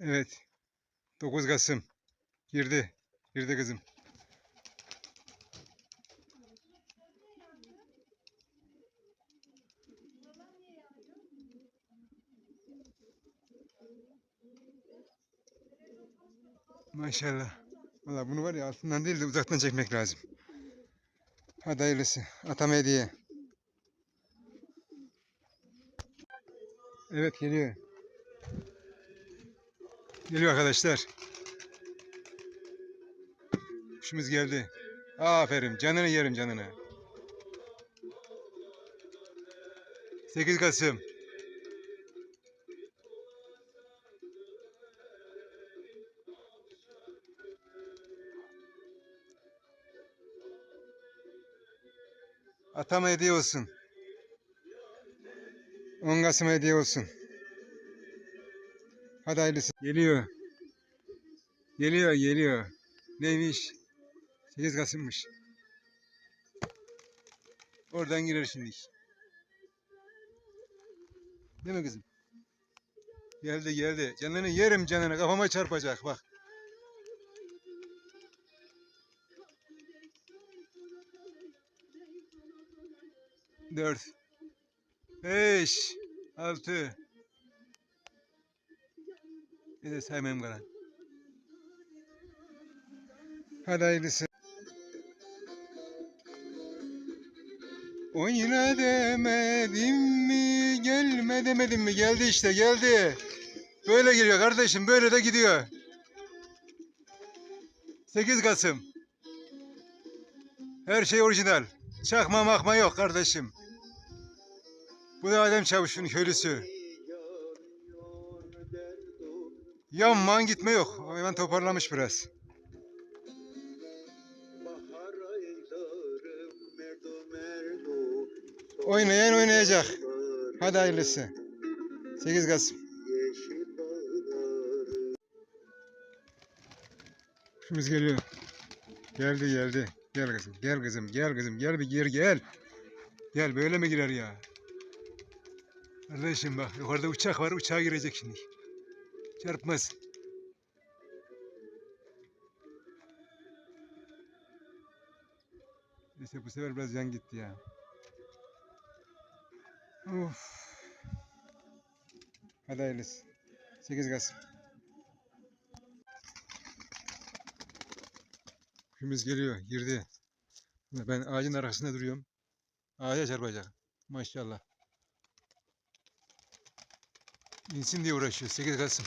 Evet. 9 Kasım. Girdi. Girdi kızım. Maşallah. Valla bunu var ya altından değil de uzaktan çekmek lazım. Hadi hayırlısı. Atama hediye. Evet geliyor. Geliyor arkadaşlar. Kuşumuz geldi. Aferin. Canını yerim canını. 8 Kasım. Atama hediye olsun. 10 Kasım hediye olsun. Hadi hayırlısı. Geliyor. Geliyor, geliyor. Neymiş? 8 Kasım'mış. Oradan girer şimdi. Değil mi kızım? Geldi geldi. Canını yerim canını. Kafama çarpacak bak. Dört. Beş. Altı. Saymayayım kalan. Hadi hayırlısı. Oyna demedim mi, gelme demedim mi? Geldi işte, geldi. Böyle geliyor kardeşim, böyle de gidiyor. 8 Kasım. Her şey orijinal. Çakma makma yok kardeşim. Bu da Adem Çavuş'un köylüsü. Yanman gitme yok. Hayvan toparlamış biraz. Oynayan oynayacak. Hadi hayırlısı. 8 Kasım. Kuşumuz geliyor. Geldi geldi. Gel kızım. Gel kızım. Gel kızım. Gel bir gir gel. Gel böyle mi girer ya? Kardeşim bak yukarıda uçak var. Uçağa girecek şimdi. Çarpmaz. Neyse bu sefer biraz yan gitti ya. Of. Hadi hayırlısı. 8 Kasım. Kuşumuz geliyor, girdi. Ben ağacın arkasında duruyorum. Ağaca çarpacak. Maşallah. İnsin diye uğraşıyor. 8 Kasım.